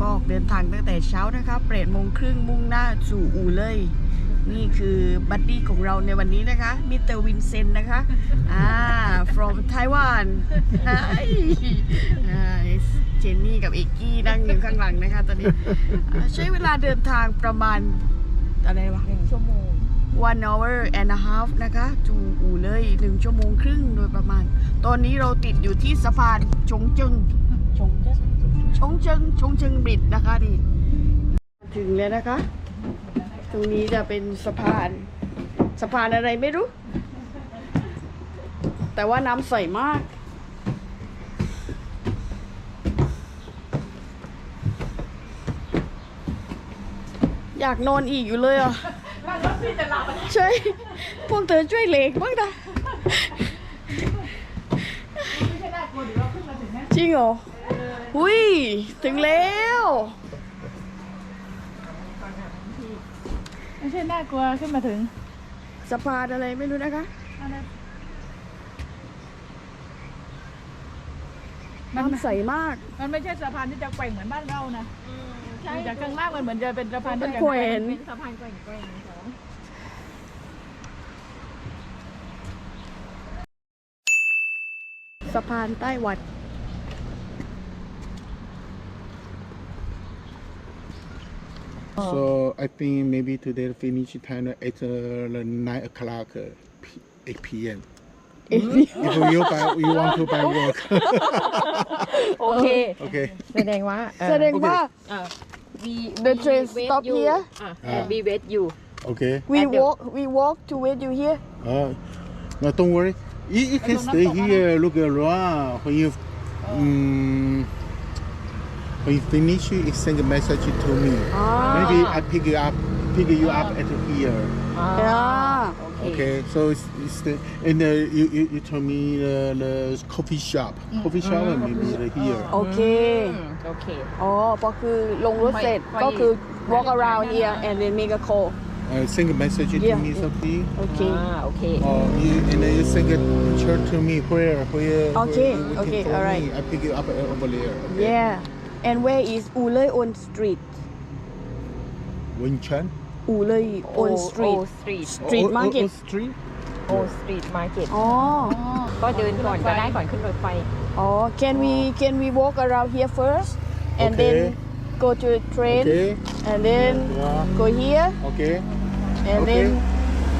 ก็ออกเดินทางตั้งแต่เช้านะคะเปรดโมงครึ่งมุ่งหน้าสู่อู่เลย นี่คือบัดดี้ของเราในวันนี้นะคะ มิสเตอร์วินเซนนะคะ อ่า from Taiwan เจนนี่กับเอกกี้นั่งอยู่ข้างหลังนะคะตอนนี้ ใช้เวลาเดินทางประมาณ อะไรวะหนึ่งชั่วโมง one hour and a half นะคะจูอู่เลยหนึ่งชั่วโมงครึ่งโดยประมาณ ตอนนี้เราติดอยู่ที่สะพานชงจึง ชงเชิงชงเชิงบริดจ์นะคะนี่ถึงแล้วนะคะ ตรงนี้จะเป็นสะพานสะพานอะไรไม่รู้ แต่ว่าน้ำใสมาก อยากนอนอีกอยู่เลยอะใช่พวกเธอช่วยเหล็กบ้างนะจริงเหรอ อุ้ย ถึงแล้วไม่ใช่น่ากลัวขึ้นมาถึงสะพานอะไรไม่รู้นะคะน้ำใสมาก มันไม่ใช่สะพานที่จะแกว่งเหมือนบ้านเรานะดูจากข้างล่างมันเหมือนจะเป็นสะพานที่จะแกว่งเป็นสะพานแกว่งแกว่งของสะพานใต้หวัด So I think maybe today the finish time at uh, nine o'clock, uh, p- eight p.m. if you buy, you want to buy work, โอเค okay. แสดงว่า แสดงว่า we The train stop here? and we wait you Okay. we At the- walk we walk to wait you here Uh, no, don't worry. You, you can stay here, look around. When you um, when you finish, you send a message to me. Maybe I pick you up, pick you up at here. อ่า Okay, so it's, it's the, and uh, you, you you told me the, the coffee shop, coffee shop maybe the here. โอเค โอเค อ๋อพอคือลงรถเสร็จ ไม่ ก็คือ ไม่ walk around here and then make a call Uh, send a message to Yeah, me yeah. something. โอเค อ่าโอเค Or you, and then you send a picture to me where where. Okay, where you can okay, tell alright. me. I pick you up over there. Okay. yeah and where is อูเลย on street Winchan. อูเลย on street street Street Oh, oh, market. oh, street. o street market อ๋อ ก็เดินก่อนก็ได้ก่อนขึ้นรถไฟ อ๋อ can we can we walk around here first and Okay. then go to the train Okay. and then Yeah. go here Okay. and Okay. then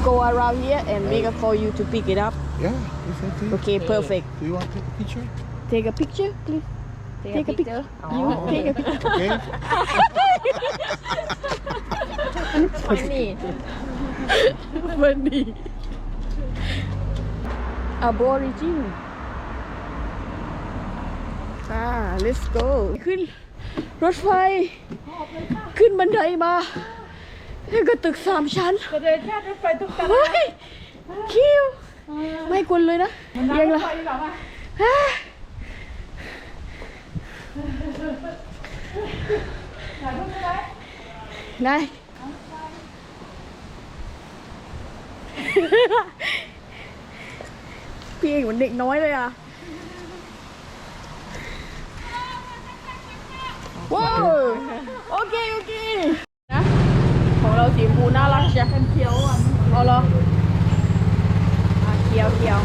go around here and make a call you to pick it up Yeah. It's okay. okay perfect Do you want to take a picture? take a picture please Take a picture. you take a picture Okay. funny funny aborigine อ่า let's go ขึ้นรถไฟ ขึ้นบันไดมาแล้วก็ตึกสามชั้นจะเดินแค่รถไฟทุกตลาเฮ้ยคิว ไม่กวนเลยนะเยังรละ ไฟหรอวะฮ่าได้ พี่เอกเหมือนเด็กน้อยเลยอะว้าวโอเค โอเค นะ ของเราสีมูน่ารักจ้ะเป็นเขียวอะเอาเหรออะเคียวเคียว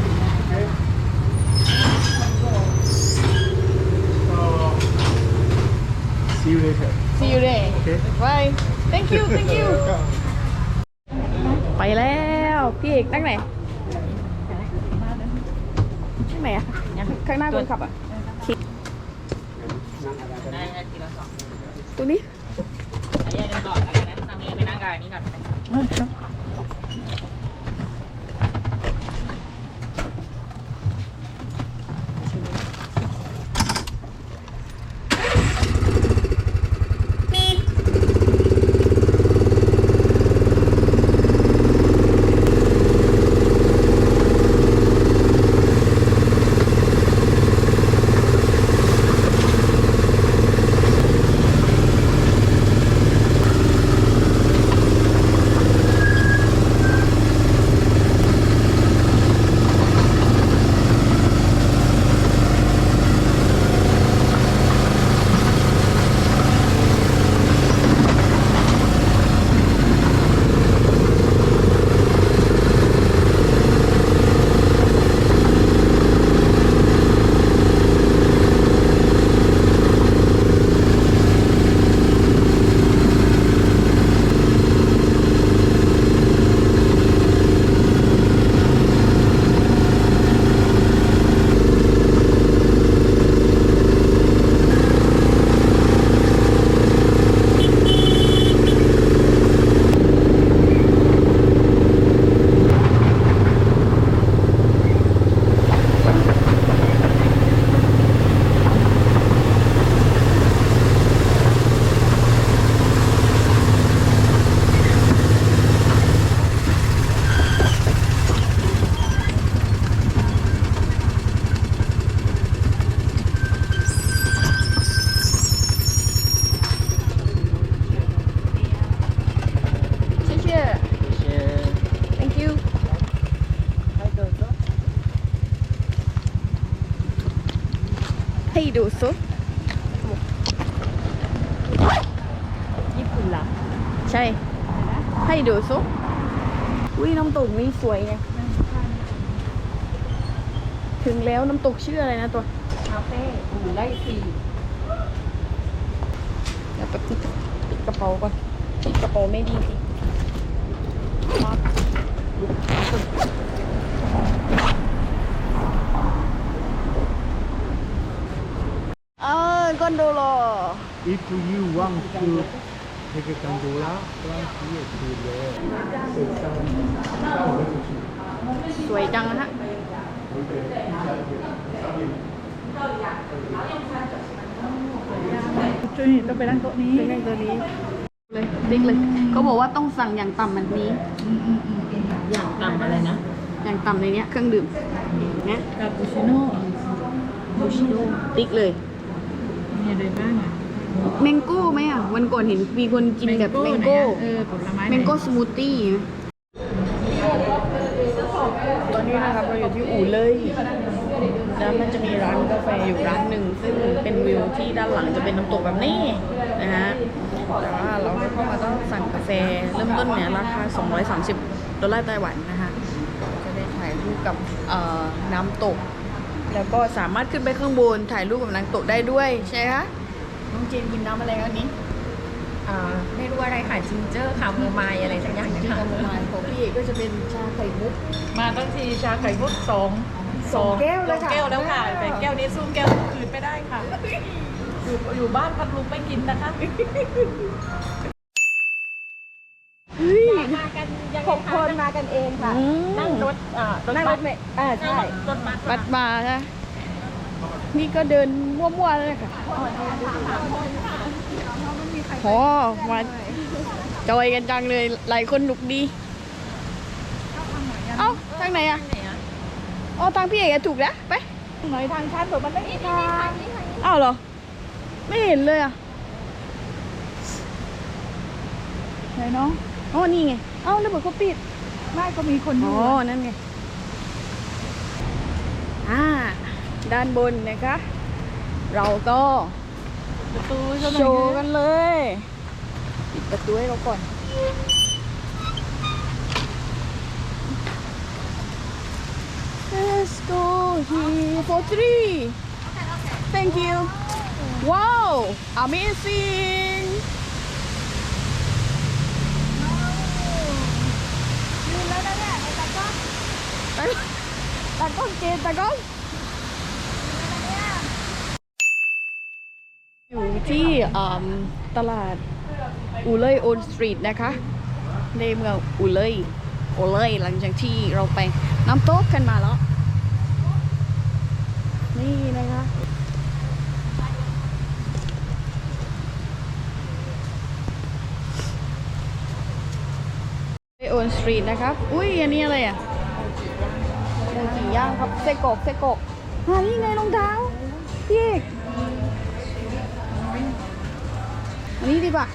See you later. see you there Okay. bye thank you thank you ไปแล้วพี่เอกนั่งไหนนั่งไหนอะข้างหน้าคนขับอะตรงนี้แยกกันก่อนแล้วกันนะนั่งนี้ไปนั่งกันนี้ก่อน ดูซุญี่ปุ่นเหรอใช่ให้ดูซุอุ้ยน้ำตกนี่สวยไงถึงแล้วน้ำตกชื่ออะไรนะตัวคาเฟ่อูไล่ทีเดี๋ยวปิดกระเป๋าก่อนปิดกระเป๋าไม่ดีสิเอ อก้อนโดโล If you want to take a gondola, from here to there, it's um, สวยจังนะฮะจุยต้องไปนั่งโต๊ะนี้เป็นไงตัวนี้เลยติ๊กเลยเขาบอกว่าต้องสั่งอย่างต่ำแบบนี้ อย่างต่ำอะไรนะ อย่างต่ำในเนี้ยเครื่องดื่มเนี่ยคาปูชิโน่บูชิโน่ติ๊กเลย มีอะไรบ้างอะแมงโก้ไหมอะ วันก่อนเห็นมีคนกินแบบแมงโก้เออผลไม้แมงโก้สมูทตี้นะตอนนี้นะครับเราอยู่ที่อู่เลยแล้วมันจะมีร้านกาแฟอยู่ร้านหนึ่งซึ่งเป็นวิวที่ด้านหลังจะเป็นน้ำตกแบบนี้นะฮะแต่ว่าเราได้เข้ามาต้องสั่งกาแฟเริ่มต้นเนี่ยราคา 230 ดอลลาร์ไต้หวันนะฮะจะได้ถ่ายรูปกับเอ่อน้ำตก แล้วก็สามารถขึ้นไปข้างบนถ่ายรูปกับน้ำตกได้ด้วยใช่ไหมคะน้องเจนกินน้ำอะไรกันนี้อ่าไม่รู้อะไรค่ะจิงเจอร์คาโมไมล์อะไรสักอย่างนะที่คะกำมานของพี่เอกก็จะเป็นชาไข่มุก มาตั้งทีชาไข่มุกสองสองแก้วแล้วค่ะสองแก้วแล้วค่ะแต่แก้วนี้สู้แก้วคืนไม่ได้ค่ะ อยู่อยู่บ้านพัดลุงไม่กินนะคะ เฮ้ย มากันยังหกคนมากันเองค่ะ อืมนั่งรถอ่านั่งรถเมล์อ่าใช่ รถบัสบัดมาใช่นี่ก็เดินมั่วๆเลยค่ะโหมาจอยกันจังเลย หลายคนหนุกดี เอ้า ทางไหนอะอ๋อทางพี่เอกอะถูกแล้วไป หน่อยทางชั้นผมมันไม่มีทางอ้าวเหรอ ไม่เห็นเลยอะไหนน้องอ๋อนี่ไงเอ้าแล้วบอกเขาปิด ไม่ก็มีคนออ๋ยู่อนั่นไง อ่า ด้านบนนะคะ เราก็ประตูเท่าไหร่โชว์กันเลย ปิดประตูให้เราก่อน Let's go here for three Thank you Wow Amazing ยืนแล้วนะเนี่ยในตะกร้อ ตากตา ก้องเจนตากล้องอยู่ที่ตลาดอูเล่ยโอนสตรีทนะคะ ในเมืองอูเล่ยโอเลยหลังจากที่เราไปน้ำตกกันมาแล้ว นี่นะคะโอนสตรีทนะครับ อุ้ยอันนี้อะไรอะ ย่างครับเซโกะเซโกะอ่านี่ไงรองเท้าพี่เอกอันนี้ดีกว่า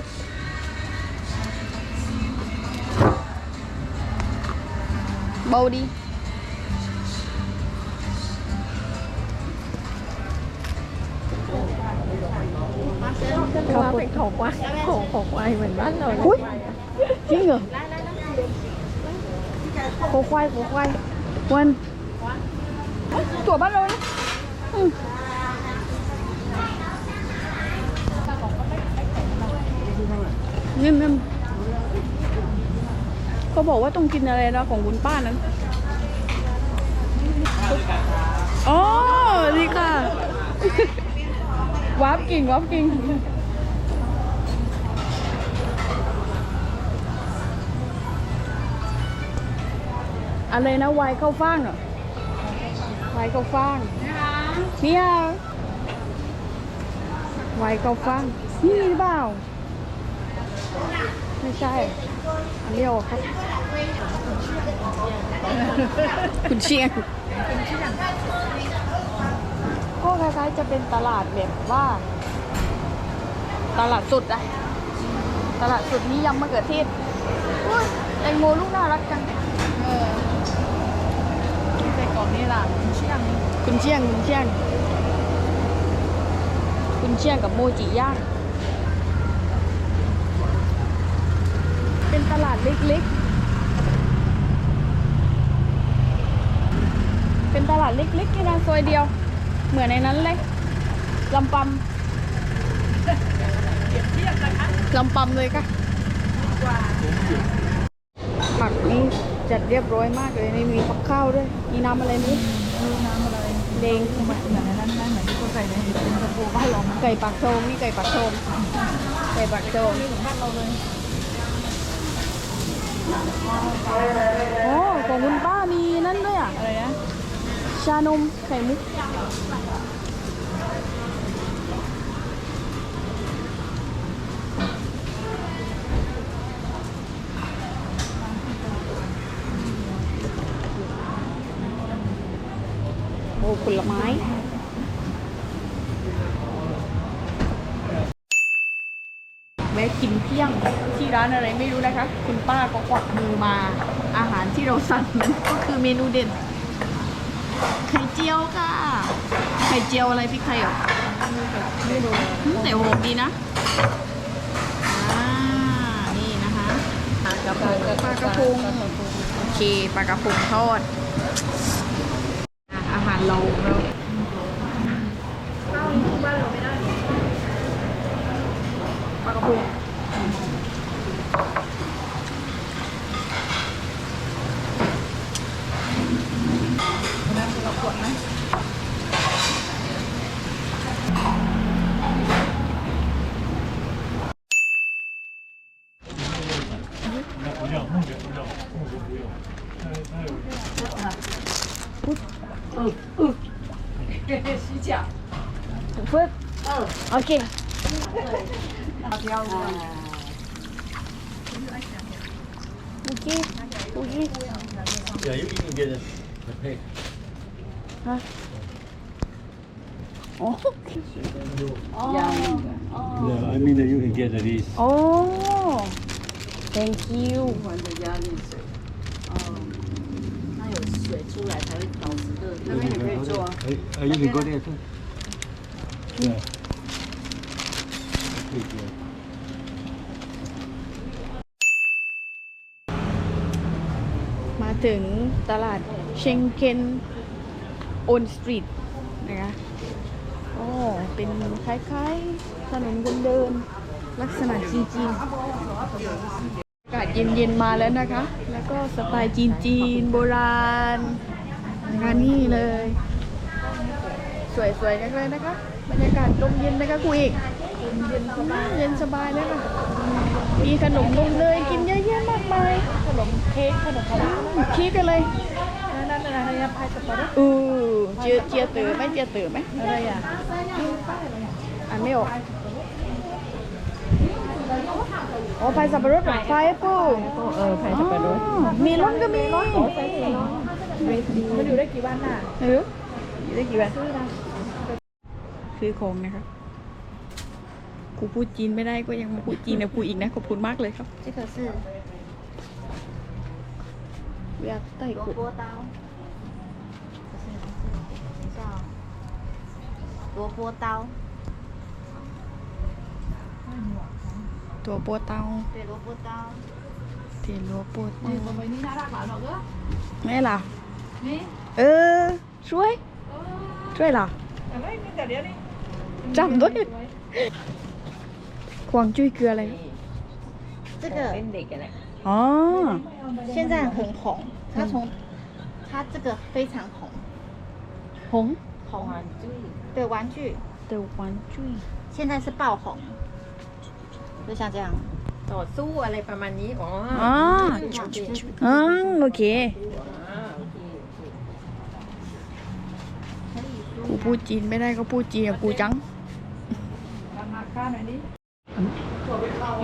เบาดีเขาเป็นของควายของของควายเหมือนบ้านเราอุ้ยจริงเหรอโคควายโคควายวัน ตัวบ้านเรานะอืมเนเงินเขาบอกว่าต้องกินอะไรนะของคุณป้านั้นอ๋อนี่ค่ะวับกิ่งวับกิ่งอะไรนะวายเข้าฟ่างเหรอ วายเข้าฟ่างเนี่ยวายเข้าฟ่างนี่หรือเปล่าไม่ใช่อันนี้ออกครับคุณเชียงก็คล้ายๆจะเป็นตลาดแบบว่า ตลาดสดอะตลาดสดนี้ยำมะเขือเทศอุ๊ยแตงโมลูกน่ารักจัง เออ ใส่กล่องนี่ล่ะเชี่ยงคุณเชียงคุณเชียงเชียงกับโมจิย่างเป็นตลาดเล็กๆ เป็นตลาดเล็กๆแค่นั้นซอยเดียว เหมือนในนั้นเลยลำปำลำปำเลยค่ะผักนี่ จัดเรียบร้อยมากเลยนี่มีผักข้าวด้วยมีน้ำอะไรนี่น้ำอะไรแดงเหมือนอย่างนั้นนะเหมือนที่เขาใส่ในสิงคโปร์บ้านเรานะไก่ปักโชงนี่ไก่ปักโชงไก่ปักโชงนี่ของบ้านเราเลยโอ้ของคุณป้ามีนั่นด้วยอะอะไรนะชานมไข่มุก ผลไม้แวะกินเที่ยงที่ร้านอะไรไม่รู้นะคะ คุณป้าก็กวักมือมา อาหารที่เราสั่งนั้นก็คือเมนูเด่นไข่เจียวค่ะ ไข่เจียวอะไรพี่ไข่เหรอไม่รู้แต่โหมดีนะอ่านี่นะคะปลากระพงปลากระพงโอเคปลากระพงทอด อะอาหารเราเราปลากระพงปึ๊บโอเคโอเคโอเค Yeah, you can get it. The pig. ฮะอ๋อ No, I mean that you can get it easy. โอ้ thank you 那边也可以做啊。哎，哎，you can go there too. Yeah. 可以做。 มาถึงตลาดเชงเคนโอนสตรีทนะคะโอ้เป็นคล้ายๆ ถนนคนเดิน ลักษณะจีนๆอากาศเย็นๆมาแล้วนะคะ แล้วก็สไตล์จีนๆ โบราณ นะคะนี่เลย สวยๆกันเลยนะคะบรรยากาศลมเย็นนะคะครูเอกเย็นสบายเย็นสบายเลยค่ะมีขนมนมเนยกินเยอะแยะมากมายขนมเค้กขนมอะไรคิดกันเลยนั่นนั่นอะไรนะพายสปอร์ตอือเจียเจียเต๋อไหมเจียเต๋อไหมอะไรอะอ่านไม่ออกโอ้พายสับปะรดเหรอพายแอปเปิ้ลเออพายสปอร์ตอ๋อมีล้นก็มี มันอยู่ได้กี่วันน่ะ เอออยู่ได้กี่วันซื้อของนะครับกูพูดจีนไม่ได้ก็ยังมาพูดจีนนะพูดอีกนะขอบคุณมากเลยครับ 这个是 อยากไต่ 萝 กู 卜刀，不是不是，等一下哦，萝卜刀， ตัวโปวเตา 对，萝卜刀， เทลัวโปวเตา ทำไมนี่น่ารักหลานเราเนอะ แม่ล่ะ นี่ เออ ช่วย ช่วยล่ะ แต่ไม่มีแต่เดี๋ยวนี้ จำด้วยควางจุ้ยคืออะไร 这个 อ๋อ 现在很红，它从它这个非常红， หง 红对玩具， เตววันจุ้ย 现在是爆红，就像这样， ต่อสู้อะไรประมาณนี้ อ๋อ อ๋ออ๋อโอเค พูดจีนไม่ได้ก็พูดจีนกับกูจัง ทำมาค่าหน่อยดิ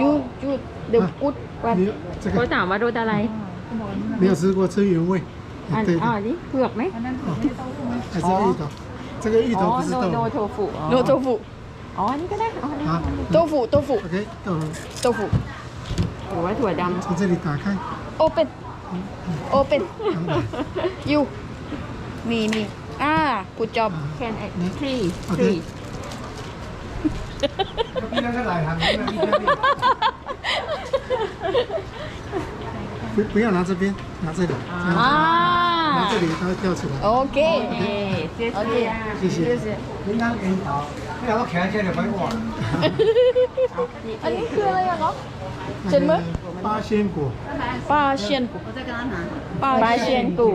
ยูยูเดี๋ยวกูดวัน 你这 เขา 个 ถามว่ารสอะไร 没有吃过吃原味， อัน 对 อ๋อ 的， นี่เผือกไหม อันนั้นผมไม่ต้องรู้ไหม 还是芋头。这个芋 อ๋อ 头不是 โนโน 豆 โทฟุอ๋อ โนโตฟุ อ๋ออันนี่ก็ได้อ๋อนี่ 啊。 โตฟุโตฟุ OK，豆 โตฟุ หรือว่าถั่วด 从这里打开， โอเปนโอเปนยูมีมี อ่ากูจอบ ำ can I 你 three OK three พี่นั่นก็หลายทางนะพี่นั่น不不要拿这边，拿这里，啊拿这里它会掉出来。 โอเค โอเค 谢谢。应该给你倒，你要看起来就快忘了。 อันนี้คืออะไรอะเนาะ เจ็ดมื้อ 八仙果， ป้าเชียนกูป้าเชียนกู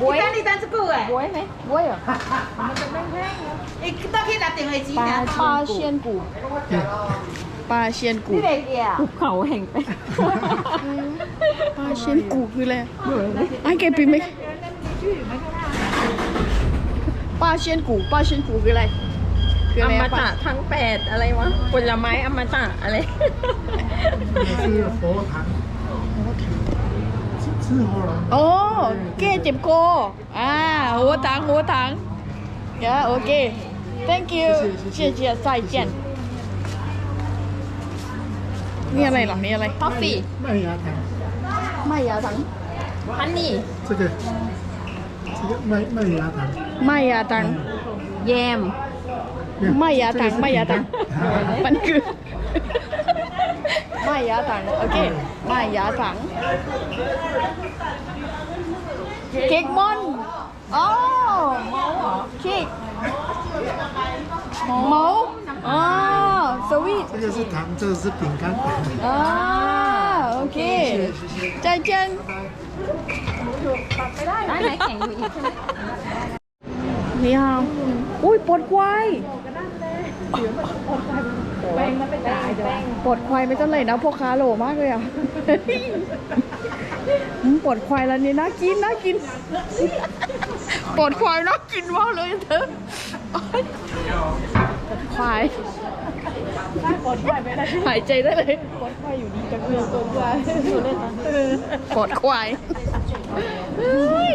บวย Ikan ikan cepu eh? บวยไหมบวยเหรอ Eh, kita kita tengok Haji ปลา dah. ปลาเชียนกูปลาเชียนกู Ni lagi ah. ภูเขาแห่งไปงปลาเชียนกูคืออะไรไอ้แกปีไหมปลาเชียนกูปลาเชียนกูคืออะไรคือออะไรมอะปตะลาทั้งแปดอะไรวะผลไม้อมตะอะไร ซีโฟทั้ง โอ้เก้เจ็บโกอ่าหัวถังหัวถังเดี๋ยวโอเค thank you เจียเจียใส่เจียนนี่อะไรเหรอนี่อะไร คอฟฟี่ 麦芽糖， ไม่ยาถัง ฮันนี่ 这个这个麦麦芽糖， ไม่ยาถัง แยม ไม่ยาถังไม่ยาถัง มันคือ ไม่ยาถัง โอเค ไม่ยาถัง เค้กมอนอ๋อเมาเหรอเค้กเมาอ๋อสวีท 这个是糖，这个是饼干。 อ่าโอเคใจเจน ได้ไหมแข็งอยู่อีกใช่ไหม นี่ฮะอุ้ยปวดควาย แป้งมันไปจ่ายเดี๋ยวปวดควายไม่เท่าไหร่นะพ่อค้าโหลมากเลยอะอืมปวดควายแล้วนี่น่ากินน่ากินปวดควายน่ากินมากเลยเธอโอ๊ยปวดควายกดไว้ไม่ได้หายใจได้เลยปวดควายอยู่ดีจังเลยปวดควายปวดควายเฮ้ย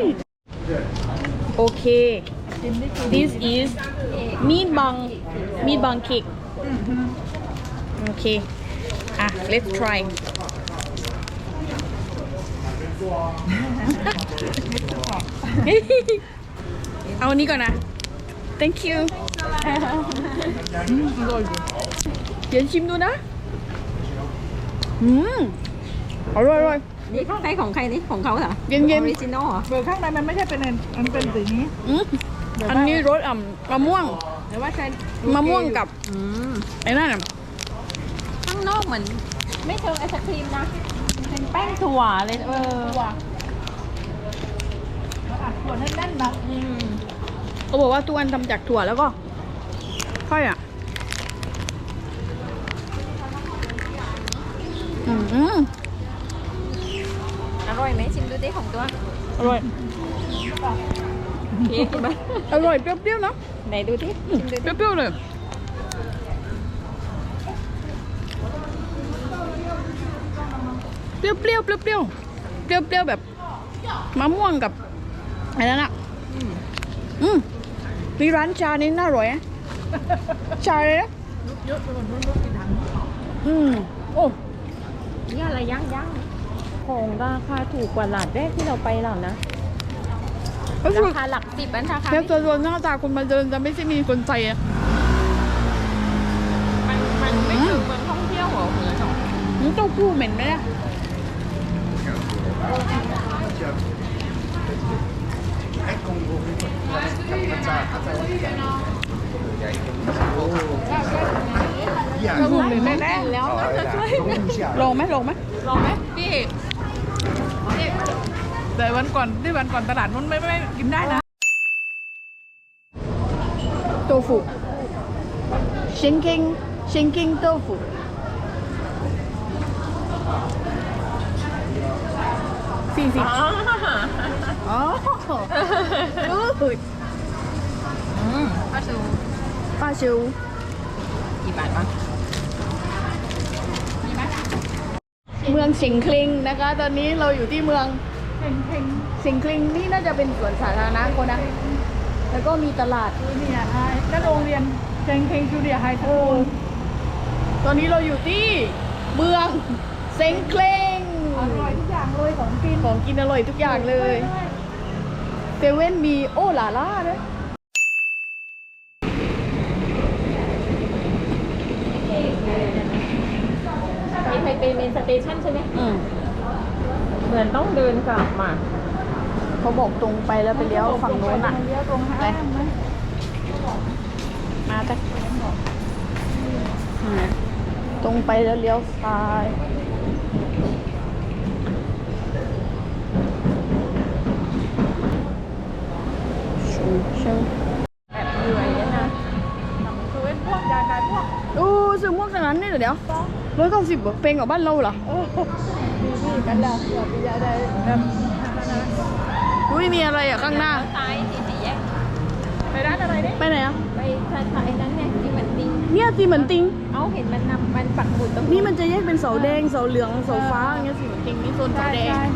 โอเค this is meat bang meat bang cake โอเค อะ let's try เอาอันนี้ก่อนนะ thank you เดี๋ยวชิมดูนะ อืมอร่อยอร่อยนี่ใครของใครนี่ของเขาเหรอเย็นๆออริจินอลเหรอเบอร์ข้างในมันไม่ใช่เป็นอันมันเป็นสีนี้อืมอันนี้รสอ่ำมะม่วงหรือว่าใช่มะม่วงกับอืมไอ้นั่นอะข้างน อกเหมือน ไม่เชิงไอศครีมนะ เป็นแป้งถั่วเลยเออถั่วมันอัดถั่วแน่นๆนะอืมเขาบอกว่าทุกอันทำจากถั่วแล้วก็ ค่อยอะ อืมอร่อยไหมชิมดูดิของตัว อร่อยเค้กไหมอร่อยเปรี้ยวๆเนอะไหนดูดิชิมดูดิ เปรี้ยวๆเลย เปรี้ยวๆเปรี้ยวๆเปรี้ยวๆเปรี้ยวๆแบบมะม่วงกับอะไรนั่นอะอืมมีร้านชานี่น่าอร่อยนะชาเลยนะเยอะไปหมดนู้นๆกินถังอืมโอ้นี่อะไรย่างย่างของราคาถูกกว่าหลาดแรกที่เราไปหรอนะก็คือราคาหลักสิบอันราคาแค่ตัวหน้าตาคนมาเดินจะไม่ใช่มีคนใจอะมันมันไม่ถึงเมืองท่องเที่ยวเหรอเหมือนหรอมันเต้าหู้เหม็นไหมเนี่ยกระ บุ่มหรือแน่ๆแล้วมันจะช่วยลงไหมลงไหมลองไหมพี่แต่วันก่อนที่วันก่อนตลาดนู้นไม่ไม่ไม่กินได้นะโตฟูชิงคิงชิงคิงโตฟู สี่สิบอ๋อกูดอืมป้าชูป้าชิวกี่บาทบ้างเมืองสิงคลิงนะคะ ตอนนี้เราอยู่ที่เมืองสิงคลิงนี่น่าจะเป็นสวนสาธารณะคนนะแล้วก็มีตลาดเนี่ยไฮแล้วโรงเรียนเชงเคงจูเลียไฮสคูลตอนนี้เราอยู่ที่เมืองเซ็งเคลงอร่ องเลยของกินของกินอร่อยทุกอย่างเลยเซเว่นมีโอหลาล่าด้วยไปไทเปเมนสเตชันใช่ไหมเหมือนต้องเดินกลับมา เขาบอกตรงไปแล้วไปเลี้ยวฝั่งโน้นอะไปมาจ้ะตรงไปแล้วเลี้ยวซ้าย แบบเหนื่อยอะนะคือเป็นพวกยาการพวกอู้ซื้อหมวกจากนั้นนี่เหรอเดี๋ยวร้อยเก้าสิบเหรอเป็นกับบ้านเราเหรอมีกันดาเผื่อมียาได้แบบอุ้ยมีอะไรอะข้างหน้าซ้ายที่สี่แยกไปร้านอะไรเนี่ยไปไหนอะไปซ้ายๆนั้นเนี่ยที่มันติงเนี่ยสีเหมือนติงเอาเห็นมันนำมันปักหมุดตรงนี่มันจะแยกเป็นเสาแดงเสาเหลืองเสาฟ้าอย่างเงี้ยสีเหมือนติงนี่โซนเสาแดง